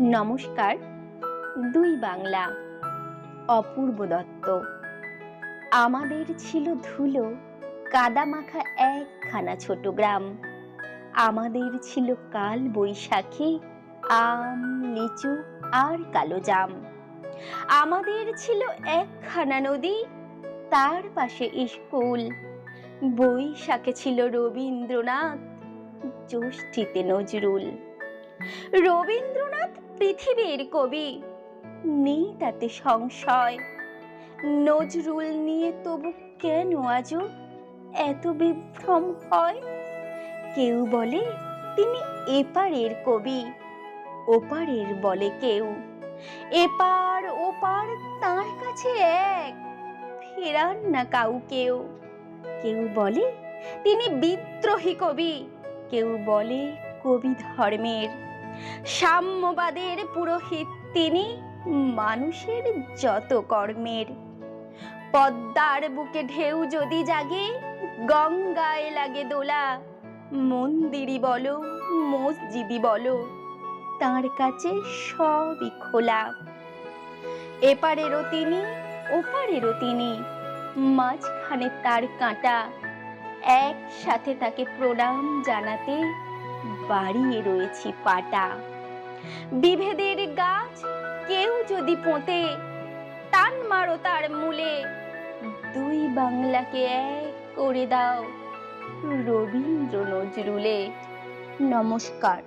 নমস্কার, দুই বাংলা, অপূর্ব দত্ত। আমাদের ছিল ধুলো কাদা মাখা একখানা ছোট গ্রাম। আমাদের ছিল কাল বৈশাখী আম, লিচু আর কালো জাম। আমাদের ছিল একখানা নদী, তার পাশে স্কুল। বৈশাখে ছিল রবীন্দ্রনাথ, জ্যৈষ্ঠীতে নজরুল। রবীন্দ্রনাথ পৃথিবীর কবি। নেই তাতে সংশয়। নজরুল নিয়ে তবু কেন আজও এত বিভ্রম হয়? কেউ বলে তিনি এপারের কবি, ওপারের বলে কেউ। এপার ওপার তার কাছে এক, ফেরান না কাউকেও। কেউ বলে তিনি বিদ্রোহী কবি, কেউ বলে কবি ধর্মের। সাম্যবাদের পুরোহিত তিনি মানুষের যত কর্মের। পদ্মার বুকে ঢেউ যদি জাগে, গঙ্গায় লাগে দোলা। মন্দিরই বলো, মসজিদই বলো, তার কাছে সবই খোলা। এপারেরও তিনি, ওপারেরও তিনি, মাঝখানে তার কাঁটা। একসাথে তাকে প্রণাম জানাতে বাড়িয়ে রয়েছি পাটা। বিভেদের গাছ কেউ যদি পোঁতে টান মারো তার মূলে। দুই বাংলাকে এক করে দাও রবীন্দ্র নজরুলে। নমস্কার।